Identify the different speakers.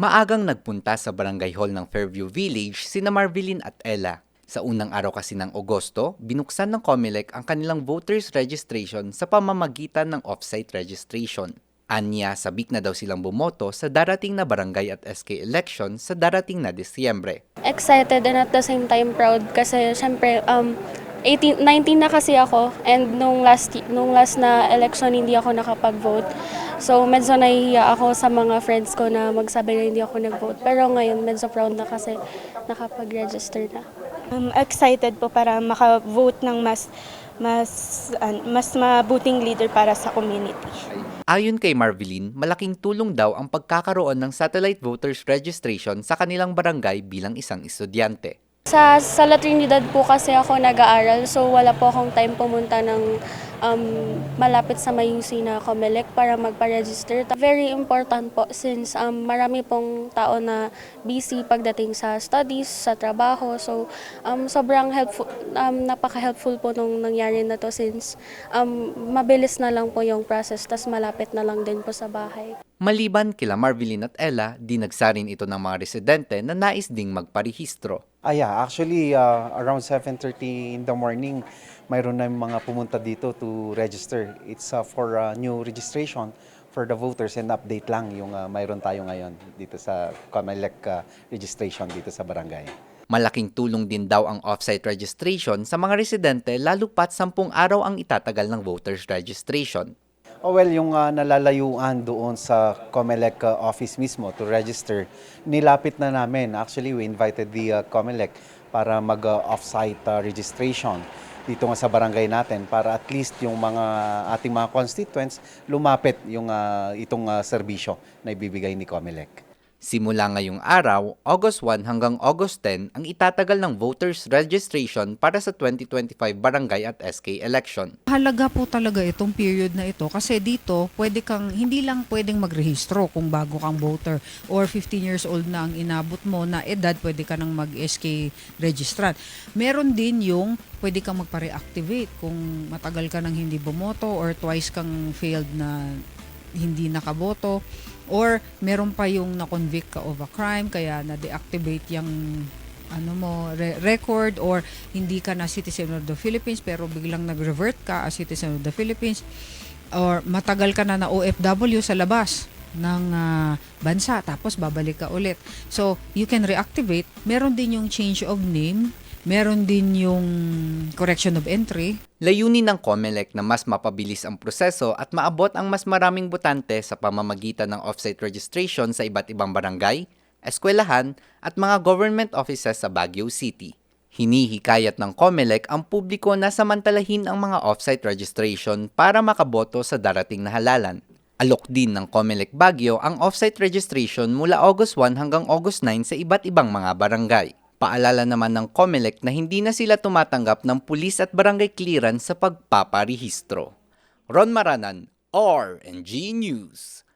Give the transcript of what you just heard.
Speaker 1: Maagang nagpunta sa barangay hall ng Fairview Village sina Marvelin at Ella. Sa unang araw kasi ng Agosto, binuksan ng COMELEC ang kanilang voters registration sa pamamagitan ng offsite registration. Anya, sabik na daw silang bumoto sa darating na barangay at SK election sa darating na Disyembre.
Speaker 2: excited and at the same time proud kasi syempre um 18 19 na kasi ako and nung last nung last na election hindi ako nakapag-vote. So medyo nahihiya ako sa mga friends ko na magsabi na hindi ako nag-vote. Pero ngayon medyo proud na kasi nakapag-register na.
Speaker 3: Um, excited po para maka-vote ng mas mas an- mas mabuting leader para sa community.
Speaker 1: Ayon kay Marvelin, malaking tulong daw ang pagkakaroon ng satellite voters registration sa kanilang barangay bilang isang estudyante.
Speaker 2: Sa, sa Trinidad po kasi ako nag-aaral, so wala po akong time pumunta ng um, malapit sa Mayusi na Comelec para magpa-register. Very important po since um, marami pong tao na busy pagdating sa studies, sa trabaho. So um, sobrang helpful, um, napaka-helpful po nung nangyari na to since um, mabilis na lang po yung process, tas malapit na lang din po sa bahay.
Speaker 1: Maliban kila Marvelin at Ella, dinagsarin ito ng mga residente na nais ding magparehistro.
Speaker 4: Ah, yeah. Actually, uh, around 7.30 in the morning, mayroon na mga pumunta dito to register. It's uh, for uh, new registration for the voters and update lang yung uh, mayroon tayo ngayon dito sa COMELEC uh, registration dito sa barangay.
Speaker 1: Malaking tulong din daw ang offsite registration sa mga residente lalo pat sampung araw ang itatagal ng voters registration.
Speaker 4: Oh, well, yung uh, nalalayuan doon sa COMELEC uh, office mismo to register, nilapit na namin. Actually, we invited the uh, COMELEC para mag-off-site uh, registration dito nga sa barangay natin para at least yung mga ating mga constituents lumapit yung uh, itong uh, serbisyo na ibibigay ni COMELEC.
Speaker 1: Simula ngayong araw, August 1 hanggang August 10 ang itatagal ng voters registration para sa 2025 barangay at SK election.
Speaker 5: Halaga po talaga itong period na ito kasi dito pwede kang hindi lang pwedeng magrehistro kung bago kang voter or 15 years old na ang inabot mo na edad pwede ka nang mag-SK registrant. Meron din yung pwede kang magpa-reactivate kung matagal ka nang hindi bumoto or twice kang failed na hindi nakaboto or meron pa yung na-convict ka of a crime kaya na-deactivate yung ano mo re- record or hindi ka na citizen of the Philippines pero biglang nag-revert ka as citizen of the Philippines or matagal ka na na OFW sa labas ng ah, bansa tapos babalik ka ulit. So, you can reactivate. Meron din yung change of name, meron din yung correction of entry,
Speaker 1: Layunin ng COMELEC na mas mapabilis ang proseso at maabot ang mas maraming botante sa pamamagitan ng offsite registration sa iba't ibang barangay, eskwelahan at mga government offices sa Baguio City. Hinihikayat ng COMELEC ang publiko na samantalahin ang mga offsite registration para makaboto sa darating na halalan. Alok din ng COMELEC Baguio ang offsite registration mula August 1 hanggang August 9 sa iba't ibang mga barangay. Paalala naman ng COMELEC na hindi na sila tumatanggap ng pulis at barangay clearance sa pagpaparehistro. Ron Maranan, R&G News.